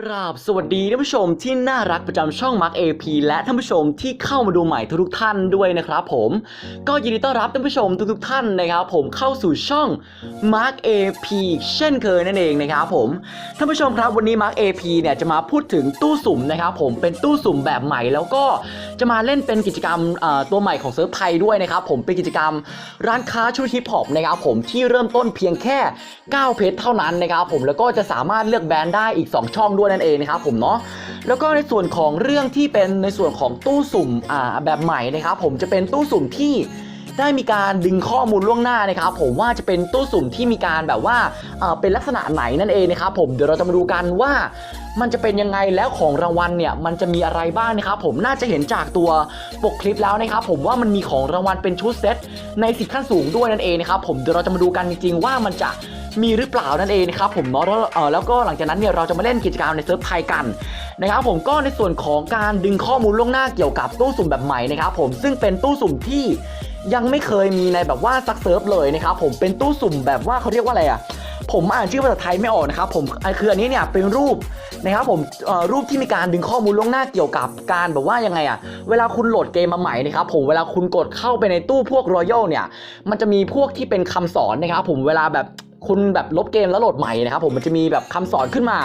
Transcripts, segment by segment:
กราบสวัสดีท่านผู้ชมที่น่ารักประจำช่อง Mark AP และท่านผู้ชมที่เข้ามาดูใหม่ทุกท่านด้วยนะครับผมก็ยินดีต้อนรับท่านผู้ชมทุกๆท่านนะครับผมเข้าสู่ช่อง Mark AP เช่นเคยนั่นเองนะครับผมท่านผู้ชมครับวันนี้ Mark AP เนี่ยจะมาพูดถึงตู้สุ่มนะครับผมเป็นตู้สุ่มแบบใหม่แล้วก็จะมาเล่นเป็นกิจกรรมตัวใหม่ของเซิร์ฟไทยด้วยนะครับผมเป็นกิจกรรมร้านค้าชุดฮิปฮอปนะครับผมที่เริ่มต้นเพียงแค่ 9 เพชรเท่านั้นนะครับผมแล้วก็จะสามารถเลือกแบรนด์ได้อีก 2 ช่องด้วยนั่นเองนะครับผมเนาะแล้วก็ในส่วนของเรื่องที่เป็นในส่วนของตู้สุ่มอ่าแบบใหม่นะครับผมจะเป็นตู้สุ่มที่ได้มีการดึงข้อมูลล่วงหน้านะครับผมว่าจะเป็นตู้สุ่มที่มีการแบบว่าเอ่อเป็นลักษณะไหนนั่นเองนะครับผมเดี๋ยวเราจะมาดูกันว่ามันจะเป็นยังไงแล้วของรางวัลเนี่ยมันจะมีอะไรบ้างนะครับผมน่าจะเห็นจากตัวปกคลิปแล้วนะครับผมว่ามันมีของรางวัลเป็นชุดเซตในสิทธิ์ขั้นสูงด้วยนั่นเองนะครับผมเดี๋ยวเราจะมาดูกันจริงๆว่ามันจะ มีหรือเปล่านั่นเองนะครับผมเนาะแล้วเอแล้วก็หลังจากนั้นเนี่ยเราจะมาเล่นกิจกรรมในเซิร์ฟไทยกันนะครับผมก็ในส่วนของการดึงข้อมูลล่วงหน้าเกี่ยวกับตู้สุ่มแบบใหม่นะครับผมซึ่งเป็นตู้สุ่มที่ยังไม่เคยมีในแบบว่าซักเซิร์ฟเลยนะครับผมเป็นตู้สุ่มแบบว่าเขาเรียกว่าอะไรอะผมอ่านชื่อภาษาไทยไม่ออกนะครับผมอะคืออันนี้เนี่ยเป็นรูปนะครับผมรูปที่มีการดึงข้อมูลล่วงหน้าเกี่ยวกับการแบบว่ายังไงอะเวลาคุณโหลดเกมมาใหม่นะครับผมเวลาคุณกดเข้าไปในตู้พวกรอยัลเนี่ยมันจะมีพวกที่เป็นคำสอนนะครับผมเวลาแบบ คุณแบบลบเกมแล้วโหลดใหม่นะครับผมมันจะมีแบบคำสอนขึ้นมา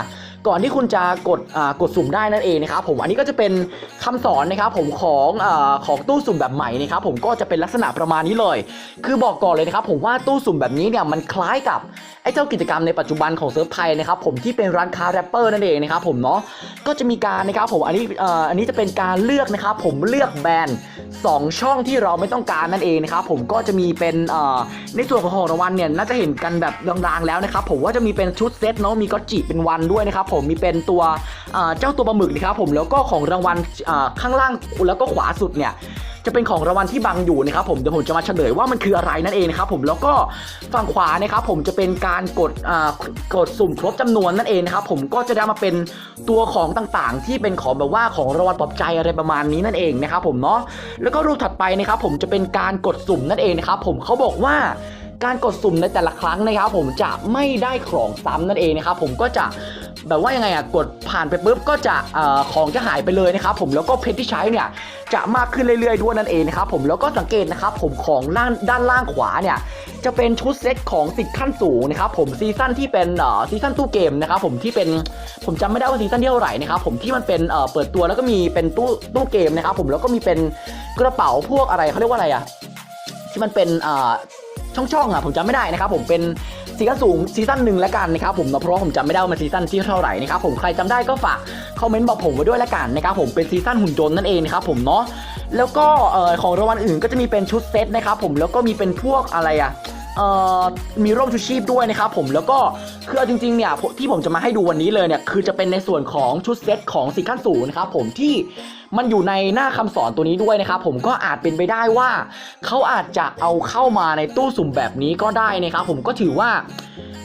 ก่อนที่คุณจะกดอ่ากดสุ่มได้นั่นเองนะครับผมอันนี้ก็จะเป็นคำสอนนะครับผมของอาของตู้สุ่มแบบใหม่นะครับผมก็จะเป็นลักษณะประมาณนี้เลย คือบอกก่อนเลยนะครับผมว่าตู้สุ่มแบบนี้เนี่ยมันคล้ายกับไอ้เจ้ากิจกรรมในปัจจุบันของเซิร์ฟไทยนะครับผมที่เป็นร้านค้าแรปเปอร์นั่นเองนะครับผมเนาะก็จะมีการนะครับผมอันนี้อ่ออันนี้จะเป็นการเลือกนะครับผมเลือกแบรนด์สองช่องที่เราไม่ต้องการนั่นเองนะครับผมก็จะมีเป็นอ่อในส่วนของของรางวัลเนี่ยน่าจะเห็นกันแบบลางๆแล้วนะครับผมว่าจะมีเป็นชุดเซตเนาะมีก็จิเป็นวันด้วยนะครับผมผมมีเป็นตัวเจ้าตัวปลาหมึกนะครับผมแล้วก็ของรางวัลข้างล่างแล้วก็ขวาสุดเนี่ยจะเป็นของรางวัลที่บังอยู่นะครับผมเดี๋ยวผมจะมาเฉลยว่ามันคืออะไรนั่นเองนะครับผมแล้วก็ฝั่งขวานะครับผมจะเป็นการกดกดสุ่มครบจำนวนนั่นเองนะครับผมก็จะได้มาเป็นตัวของต่างๆ ที่เป็นของแบบว่าของรางวัลปลอบใจอะไรประมาณนี้นั่นเองนะครับผมเนาะแล้วก็รูปถัดไปนะครับผมจะเป็นการกดสุ่มนั่นเองนะครับผมเขาบอกว่า การกดสุ่มในแต่ละครั้งนะครับ ผมจะไม่ได้ของซ้ำนั่นเองนะครับผมก็จะแบบว่ายังไงอะกดผ่านไปปุ๊บก็จะอของจะหายไปเลยนะครับผมแล้วก็เพชรที่ใช้เนี่ยจะมากขึ้นเรื่อยๆด้วยนั่นเองนะครับผมแล้วก็สังเกตนะครับผมของด้านด้านล่างขวาเนี่ยจะเป็นชุดเซตของสิทธิ์ขั้นสูงนะครับผมซีซั่นที่เป็นซีซั่นตู้เกมนะครับผมที่เป็นผมจำไม่ได้ว่าซีซั่นเท่าไหร่นะครับผมที่มันเป็นเปิดตัวแล้วก็มีเป็นตู้ตู้เกมนะครับผมแล้วก็มีเป็นกระเป๋าพวกอะไรเขาเรียกว่าอะไรอะที่มันเป็นอ่อ ช่องๆอะผมจำไม่ได้นะครับผมเป็นซีซั่นสูงซีซั่นหนึ่งแล้วกันนะครับผมเนาะเพราะผมจำไม่ได้ว่ามันซีซั่นที่เท่าไหร่นะครับผมใครจำได้ก็ฝากคอมเมนต์บอกผมไว้ด้วยแล้วกันนะครับผมเป็นซีซั่นหุ่นยนต์นั่นเองนะครับผมเนาะแล้วก็เอ่อของรางวัลอื่นก็จะมีเป็นชุดเซตนะครับผมแล้วก็มีเป็นพวกอะไรอะเอ่อมีร่มชูชีพด้วยนะครับผมแล้วก็ คือเอาจริงๆเนี่ยที่ผมจะมาให้ดูวันนี้เลยเนี่ยคือจะเป็นในส่วนของชุดเซตของสีขั้นสูงนะครับผมที่มันอยู่ในหน้าคำสอนตัวนี้ด้วยนะครับผมก็อาจเป็นไปได้ว่าเขาอาจจะเอาเข้ามาในตู้สุ่มแบบนี้ก็ได้นะครับผมก็ถือว่า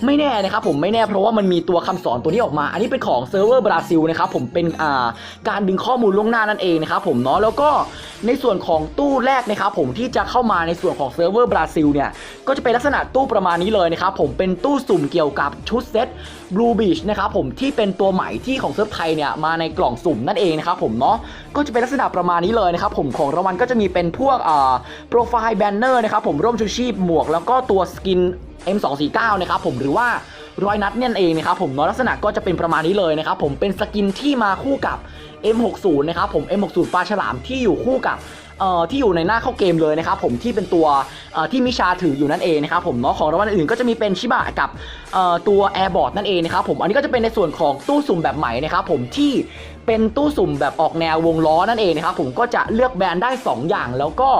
ไม่แน่นะครับผมไม่แน่เพราะว่ามันมีตัวคำสอนตัวนี้ออกมา อันนี้เป็นของเซิร์ฟเวอร์บราซิลนะครับผมเป็นอ่าการดึงข้อมูลล่วงหน้านั่นเองนะครับผมเนาะแล้วก็ในส่วนของตู้แรกนะครับผมที่จะเข้ามาในส่วนของเซิร์ฟเวอร์บราซิลเนี่ยก็จะเป็นลักษณะตู้ประมาณนี้เลยนะครับผมเป็นตู้สุ่มเกี่ยวกับชุดเซต Blue Beach นะครับผมที่เป็นตัวใหม่ที่ของเซิร์ฟไทยเนี่ยมาในกล่องสุ่มนั่นเองนะครับผมเนาะก็จะเป็นลักษณะประมาณนี้เลยนะครับผมของรางวัลก็จะมีเป็นพวกอ่าโปรไฟล์แบนเนอร์นะครับผมร่มชูชีพหมวกแล้วก็ตัวสกิน M249 นะครับผมหรือว่ารอยนัดเนี่ยเองนะครับผมเนาะลักษณะก็จะเป็นประมาณนี้เลยนะครับผมเป็นสกินที่มาคู่กับ M60 นะครับผม M60 ปลาฉลามที่อยู่คู่กับเอ่อที่อยู่ในหน้าเข้าเกมเลยนะครับผมที่เป็นตัวที่มิชาถืออยู่นั่นเองนะครับผมเนาะของรางวัลอื่นก็จะมีเป็นชิบะกับ ตัว Airbot นั่นเองนะครับผมอันนี้ก็จะเป็นในส่วนของตู้สุ่มแบบใหม่นะครับผมที่เป็นตู้สุ่มแบบออกแนววงล้อนั่นเองนะครับผมก็จะเลือกแบรนด์ได้ 2 อย่าง แล้วก็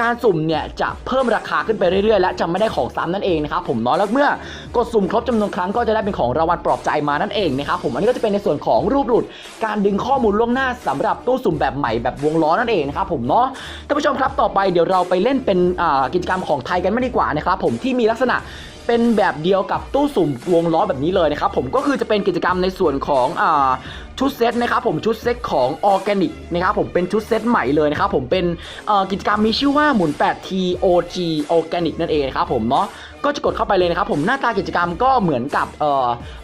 การสุ่มเนี่ยจะเพิ่มราคาขึ้นไปเรื่อยๆ และจะไม่ได้ของซ้ำนั่นเองนะครับผมเนาะแล้วเมื่อกดสุ่มครบจำนวนครั้งก็จะได้เป็นของรางวัลปลอบใจมานั่นเองนะครับผมอันนี้ก็จะเป็นในส่วนของรูปหลุด การดึงข้อมูลล่วงหน้าสำหรับตู้สุ่มแบบใหม่แบบวงล้อนั่นเองนะครับผมเนาะท่านผู้ชมครับต่อไปเดี๋ยวเราไปเล่นเป็นกิจกรรมของไทยกันไม่ดีกว่านะครับผมที่มีลักษณะ เป็นแบบเดียวกับตู้สุ่มวงล้อแบบนี้เลยนะครับผมก็คือจะเป็นกิจกรรมในส่วนของอ่าชุดเซตนะครับผมชุดเซตของออร์แกนิกนะครับผมเป็นชุดเซตใหม่เลยนะครับผมเป็นกิจกรรมมีชื่อว่าหมุน 8T OG Organic นั่นเองนะครับผมเนาะ ก็จะกดเข้าไปเลยนะครับผมหน้าตากิจกรรมก็เหมือนกับ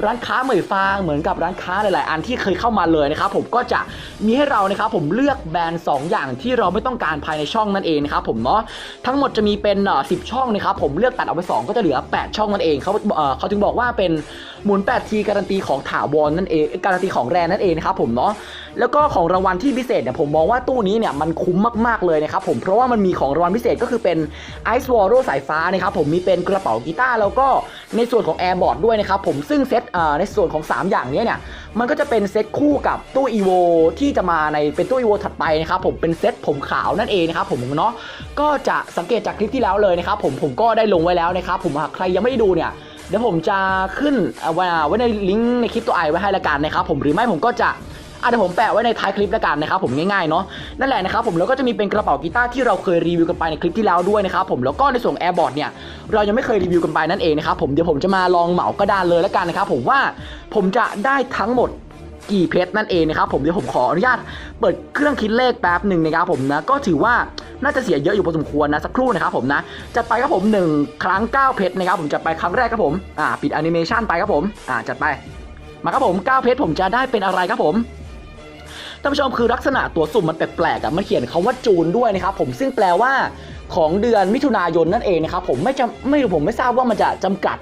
ร้านค้าเหมยฟางเหมือนกับร้านค้าหลาย ๆ อันที่เคยเข้ามาเลยนะครับผมก็จะมีให้เรานะครับผมเลือกแบรนด์2อย่างที่เราไม่ต้องการภายในช่องนั่นเองนะครับผมเนาะทั้งหมดจะมีเป็นเอ่อ10ช่องนะครับผมเลือกตัดออกไป 2 ก็จะเหลือ 8 ช่องนั่นเองเขาเขาถึงบอกว่าเป็นหมุน 8T การันตีของถาวรนั่นเองการันตีของแรนนั่นเองนะครับผมเนาะแล้วก็ของรางวัลที่พิเศษเนี่ยผมมองว่าตู้นี้เนี่ยมันคุ้มมากๆเลยนะครับผมเพราะว่ามันมีของรางวัลพิเศษก็คือเป็น Ice w a r r o สายฟ้านะครับผมมีเป็นกระเป๋ากีตาร์แล้วก็ในส่วนของ Airboard ด้วยนะครับผมซึ่งเซตเอ่อในส่วนของ 3 อย่างนี้เนี่ยมันก็จะเป็นเซตคู่กับตู้ EVO ที่จะมาในเป็นตู้ EVO ถัดไปนะครับผมเป็นเซตผมขาวนั่นเองนะครับผมเนาะก็จะสังเกตจากคลิปที่แล้วเลยนะครับผมผมก็ได้ลงไว้แล้วนะครับผมหากใครยังไม่ได้ดูเนี่ยเดี๋ยวผมจะขึ้นเอาไว้ไว้ในลิงก์ในคลิปตัวไอไว้ให้ละกันนะครับผมหรือไม่ผมก็จะ อะเดี๋ยวผมแปะไว้ในท้ายคลิปและกันนะครับผมง่ายๆเนาะนั่นแหละนะครับผมแล้วก็จะมีเป็นกระเป๋ากีตาร์ที่เราเคยรีวิวกันไปในคลิปที่แล้วด้วยนะครับผมแล้วก็ในส่วนแอร์บอร์ดเนี่ยเรายังไม่เคยรีวิวกันไปนั่นเองนะครับผมเดี๋ยวผมจะมาลองเหมากระดานเลยและกันนะครับผมว่าผมจะได้ทั้งหมดกี่เพชรนั่นเองนะครับผมเดี๋ยวผมขออนุญาตเปิดเครื่องคิดเลขแป๊บหนึ่งนะครับผมนะก็ถือว่าน่าจะเสียเยอะอยู่พอสมควรนะสักครู่นะครับผมนะจัดไปครับผม 1 ครั้ง 9 เพชรนะครับผมจัดไปครั้งแรกครับผมอ่าปิดแอนิเมชันไปครับผมอ่าจัดไปมาครับผม 9 เพชรผมจะได้เป็นอะไรครับผม ท่านผู้ชมคือลักษณะตัวสุ่มมันแปลกๆอะมันเขียนคาว่าจูนด้วยนะครับผมซึ่งแปลว่าของเดือนมิถุนายนนั่นเองนะครับผมไม่จำไม่รู้ผมไม่ทราบว่ามันจะจำกัด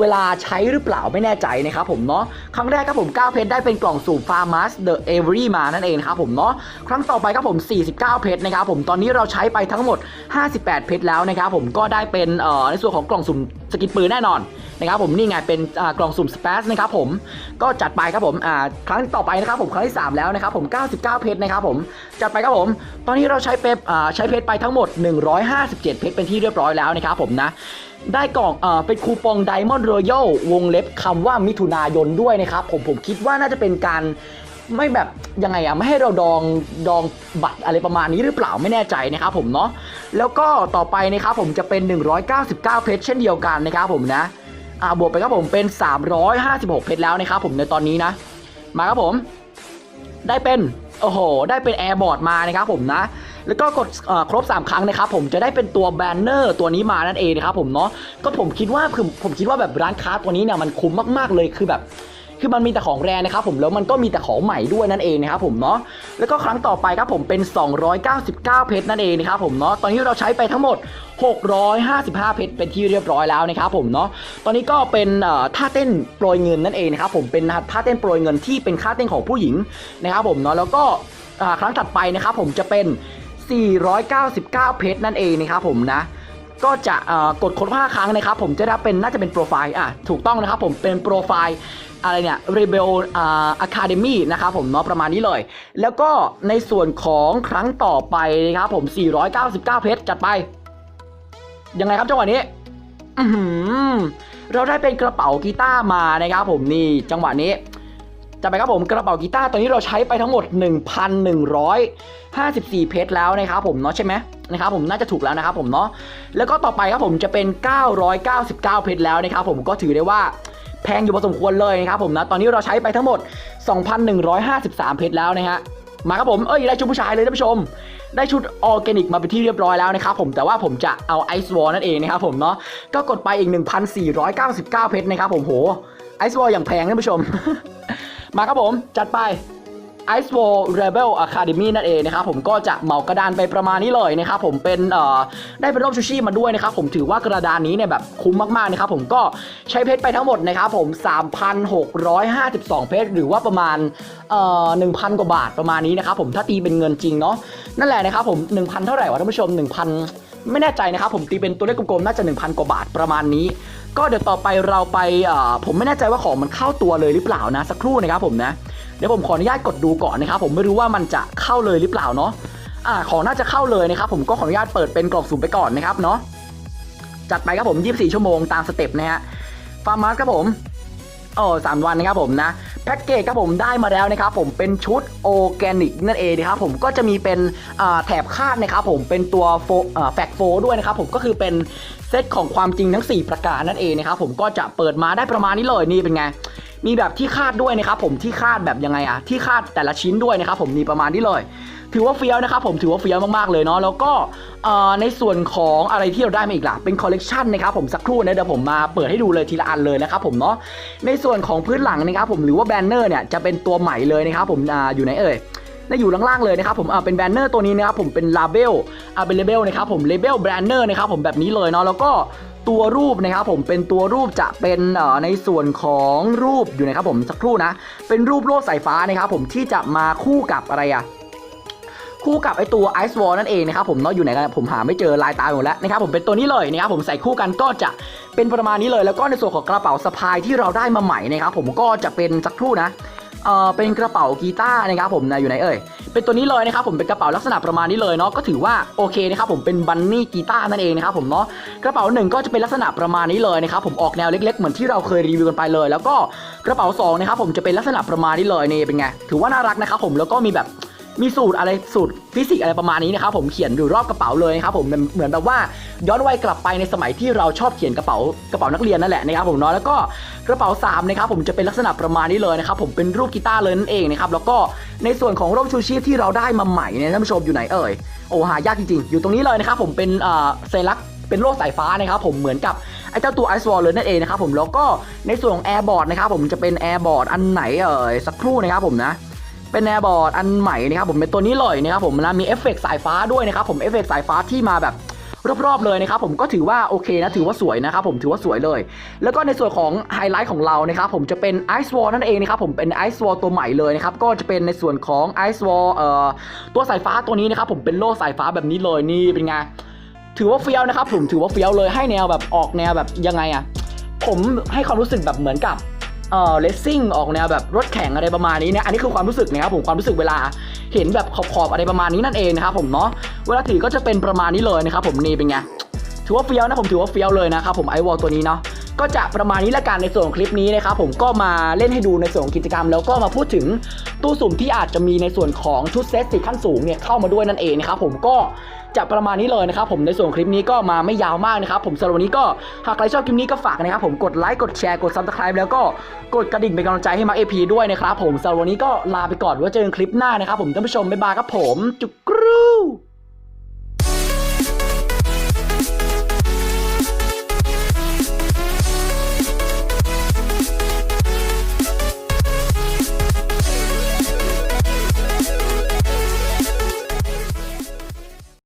เวลาใช้หรือเปล่าไม่แน่ใจนะครับผมเนาะครั้งแรกครับผม9เพชรได้เป็นกล่องสุ่ม Farmers The Every มานั่นเองครับผมเนาะครั้งต่อไปครับผม 49 เพชรนะครับผมตอนนี้เราใช้ไปทั้งหมด 58 เพชรแล้วนะครับผมก็ได้เป็นเอ่อในส่วนของกล่องสุ่มสกินปืนแน่นอน นะครับผมนี่ไงเป็นกล่องสุ่มสเปซนะครับผมก็จัดไปครับผมครั้งต่อไปนะครับผมครั้งที่ 3 แล้วนะครับผม 99 เพชรนะครับผมจัดไปครับผม ตอนนี้เราใช้เพชรใช้เพชรไปทั้งหมด 157 เพชรเป็นที่เรียบร้อยแล้วนะครับผมนะได้กล่องเอ่อเป็นคูปอง Diamond Royal วงเล็บคำว่ามิถุนายนด้วยนะครับผมผมคิดว่าน่าจะเป็นการไม่แบบยังไงอะไม่ให้เราดองดองบัตรอะไรประมาณนี้หรือเปล่าไม่แน่ใจนะครับผมเนาะแล้วก็ต่อไปนะครับผมจะเป็น 199 เพชรเช่นเดียวกันนะครับผมนะ อ่าบวกไปครับผมเป็น 356 เพชรแล้วนะครับผมในตอนนี้นะ มาครับผม ได้เป็นโอ้โห ได้เป็นแอร์บอร์ดมานะครับผมนะ แล้วก็กดเอ่อครบ 3 ครั้งนะครับผมจะได้เป็นตัวแบนเนอร์ตัวนี้มานั่นเองนะครับผมเนาะก็ผมคิดว่าผมคิดว่าแบบร้านค้าตัวนี้เนี่ยมันคุ้มมากๆเลยคือแบบ คือมันมีแต่ของแรนะครับผมแล้วมันก็มีแต่ของใหม่ด้วยนั่นเองนะครับผมเนาะแล้วก็ครั้งต่อไปครับผมเป็น 299 เพชรนั่นเองนะครับผมเนาะตอนนี้เราใช้ไปทั้งหมด 655 เพชรเป็นที่เรียบร้อยแล้วนะครับผมเนาะตอนนี้ก็เป็นท่าเต้นโปรยเงินนั่นเองนะครับผมเป็นท่าเต้นโปรยเงินที่เป็นค่าเต้นของผู้หญิงนะครับผมเนาะแล้วก็ครั้งถัดไปนะครับผมจะเป็น 499 เพชรนั่นเองนะครับผมนะ ก็จะกดครบ5ครั้งนะครับ ผมจะได้เป็นน่าจะเป็นโปรไฟล์อะถูกต้องนะครับผมเป็นโปรไฟล์อะไรเนี่ย Rebel อ่า Academy นะครับผมเนาะประมาณนี้เลย แล้วก็ในส่วนของครั้งต่อไปนะครับผม 499 เพชรจัดไป ยังไงครับจังหวะนี้อืเราได้เป็นกระเป๋ากีตาร์มานะครับผมนี่จังหวะนี้ จะไปครับผมกระเป๋ากีตาร์ตอนนี้เราใช้ไปทั้งหมด 1,154 เพชรแล้วนะครับผมเนาะใช่ไหมนะครับผมน่าจะถูกแล้วนะครับผมเนาะแล้วก็ต่อไปครับผมจะเป็น 999 เพชรแล้วนะครับผมก็ถือได้ว่าแพงอยู่พอสมควรเลยนะครับผมนะตอนนี้เราใช้ไปทั้งหมด 2,153 เพชรแล้วนะฮะมาครับผมเอ้ยได้ชุดผู้ชายเลยท่านผู้ชม ได้ชุดออร์แกนิกมาเป็นที่เรียบร้อยแล้วนะครับผมแต่ว่าผมจะเอาไอซ์วอลนั่นเองนะครับผมเนาะก็กดไปอีก 1,499 เพชรนะครับผมโหไอซ์วอลอย่างแพงท่านผู้ชม มาครับผมจัดไป Ice Wall Rebel Academy นั่นเองนะครับผมก็จะเหมากระดานไปประมาณนี้เลยนะครับผมเป็นเอ่อได้เป็นร่มชูชีพมาด้วยนะครับผมถือว่ากระดานนี้เนี่ยแบบคุ้มมากๆนะครับผมก็ใช้เพชรไปทั้งหมดนะครับผม 3,652 เพชรหรือว่าประมาณเอ่อ1,000 กว่าบาทประมาณนี้นะครับผมถ้าตีเป็นเงินจริงเนาะนั่นแหละนะครับผม 1,000 เท่าไหร่วะท่านผู้ชม 1,000 ไม่แน่ใจนะครับผมตีเป็นตัวเลขกลมๆน่าจะ 1,000 กว่าบาทประมาณนี้ ก็เดี๋ยวต่อไปเราไปผมไม่แน่ใจว่าของมันเข้าตัวเลยหรือเปล่านะสักครู่นะครับผมนะเดี๋ยวผมขออนุญาตกดดูก่อนนะครับผมไม่รู้ว่ามันจะเข้าเลยหรือเปล่าเนาะอ่าของน่าจะเข้าเลยนะครับผมก็ขออนุญาตเปิดเป็นกล่องสุ่มไปก่อนนะครับเนาะจัดไปครับผม 24 ชั่วโมงตามสเต็ปนะฮะฟาร์มัสครับผม โอ้สามวันนะครับผมนะแพ็กเกจครับผมได้มาแล้วนะครับผมเป็นชุดโอแกนิกนั่นเองนะครับผมก็จะมีเป็นแถบคาดนะครับผมเป็นตัวโฟอ่าแฟกโฟด้วยนะครับผมก็คือเป็นเซตของความจริงทั้ง 4 ประการนั่นเองนะครับผมก็จะเปิดมาได้ประมาณนี้เลยนี่เป็นไงมีแบบที่คาดด้วยนะครับผมที่คาดแบบยังไงอะที่คาดแต่ละชิ้นด้วยนะครับผมมีประมาณนี้เลย ถือว่าเฟี้ยวนะครับผมถือว่าเฟี้ยวมากๆเลยเนาะแล้วก็ในส่วนของอะไรที่เราได้มาอีกล่ะเป็นคอลเลกชันนะครับผมสักครู่นะเดี๋ยวผมมาเปิดให้ดูเลยทีละอันเลยนะครับผมเนาะในส่วนของพื้นหลังนะครับผมหรือว่าแบนเนอร์เนี่ยจะเป็นตัวใหม่เลยนะครับผมออยู่ไหนเอ่ยน่าอยู่ล่างๆเลยนะครับผมเป็นแบนเนอร์ตัวนี้นะครับผมเป็นลาเบลอ่าเป็นเลเบลนะครับผมเลเบลแบนเนอร์นะครับผมแบบนี้เลยเนาะแล้วก็ตัวรูปนะครับผมเป็นตัวรูปจะเป็นในส่วนของรูปอยู่นะครับผมสักครู่นะ เป็นรูปโลกสายฟ้านะครับผมที่จะมาคู่กับอะไรอะ คู่กับไอตัว Ice Wall นั่นเองนะครับผมเนาะอยู่ไหนกันผมหาไม่เจอลายตาหมดแล้วนะครับผมเป็นตัวนี้เลยนะครับผมใส่คู่กันก็จะเป็นประมาณนี้เลย แล้วก็ในส่วนของกระเป๋าสะพายที่เราได้มาใหม่นะครับผมก็จะเป็นสักครู่นะเออเป็นกระเป๋ากีตาร์นะครับผมนะอยู่ไหนเอ่ยเป็นตัวนี้เลยนะครับผมเป็นกระเป๋าลักษณะประมาณนี้เลยเนาะก็ถือว่าโอเคนะครับผมเป็นบันนี่กีตาร์นั่นเองนะครับผมเนาะกระเป๋าหนึ่งก็จะเป็นลักษณะประมาณนี้เลยนะครับผมออกแนวเล็ก ๆ เหมือนที่เราเคยรีวิวกันไปเลย แล้วก็กระเป๋าสองนะครับผมจะเป็นลักษณะประมาณนี้เลยนี่เป็นไงถือว่าน่ารักนะครับผมแล้วก็มีแบบ มีสูตรอะไรสูตรฟิสิกส์อะไรประมาณนี้นะครับผมเขียนอยู่รอบกระเป๋าเลยนะครับผมเหมือนเหมือนแบบว่าย้อนวัยกลับไปในสมัยที่เราชอบเขียนกระเป๋ากระเป๋านักเรียนนั่นแหละนะครับผมเนาะแล้วก็กระเป๋า3นะครับผมจะเป็นลักษณะประมาณนี้เลยนะครับผมเป็นรูปกีตาร์เลยนั่นเองนะครับแล้วก็ในส่วนของร่มชูชีพที่เราได้มาใหม่เนี่ยท่านผู้ชมอยู่ไหนเอ่ยโอ้หายากจริงๆ อยู่ตรงนี้เลยนะครับผมเป็นเอ่อเซลักเป็นโลกสายฟ้านะครับผมเหมือนกับไอ้เจ้าตัวไอซ์วอลเลยนั่นเองนะครับผมแล้วก็ในส่วนของแอร์บอร์ดนะครับผมจะเป็นแอร์บอร์ดอันไหนเอ่ยสักครู่นะครับผมนะ เป็นแอร์บอร์ดอันใหม่นะครับผมเป็นตัวนี้เลยนะครับผมนะมีเอฟเฟกต์สายฟ้าด้วยนะครับผมเอฟเฟกต์สายฟ้าที่มาแบบรอบๆเลยนะครับผมก็ถือว่าโอเคนะถือว่าสวยนะครับผมถือว่าสวยเลย แล้วก็ในส่วนของไฮไลท์ของเรานะครับผมจะเป็น Ice Wall นั่นเองนะครับผมเป็น Ice Wall ตัวใหม่เลยนะครับก็จะเป็นในส่วนของ Ice Wall เอ่อตัวสายฟ้าตัวนี้นะครับผมเป็นโล่สายฟ้าแบบนี้เลยนี่เป็นไงถือว่าเฟี้ยวนะครับผมถือว่าเฟี้ยวเลยให้แนวแบบออกแนวแบบยังไงอะผมให้ความรู้สึกแบบเหมือนกับ เอ่อเลสซิ่งออกแนวแบบรถแข่งอะไรประมาณนี้นะอันนี้คือความรู้สึกนะครับผมความรู้สึกเวลาเห็นแบบขอบๆอะไรประมาณนี้นั่นเองนะครับผมเนาะเวลาถือก็จะเป็นประมาณนี้เลยนะครับผมนี่เป็นไงถือว่าเฟี้ยวนะผมถือว่าเฟี้ยวเลยนะครับผมไอวอลตัวนี้เนาะก็จะประมาณนี้ละกันในส่วนของคลิปนี้นะครับผมก็มาเล่นให้ดูในส่วนของกิจกรรม แล้วก็มาพูดถึงตู้สุ่มที่อาจจะมีในส่วนของชุดเซตสีขั้นสูงเนี่ยเข้ามาด้วยนั่นเองนะครับผมก็ จะประมาณนี้เลยนะครับผมในส่วนคลิปนี้ก็มาไม่ยาวมากนะครับผมสำหรับวันนี้ก็หากใครชอบคลิปนี้ก็ฝากนะครับผมกดไลค์กดแชร์กด subscribe แล้วก็กดกระดิ่งเป็นกำลังใจให้มาร์กเอพีด้วยนะครับผมสำหรับวันนี้ก็ลาไปก่อนไว่าเจอกันคลิปหน้านะครับผมท่านผู้ชมบ๊ายบายครับผมจุกกร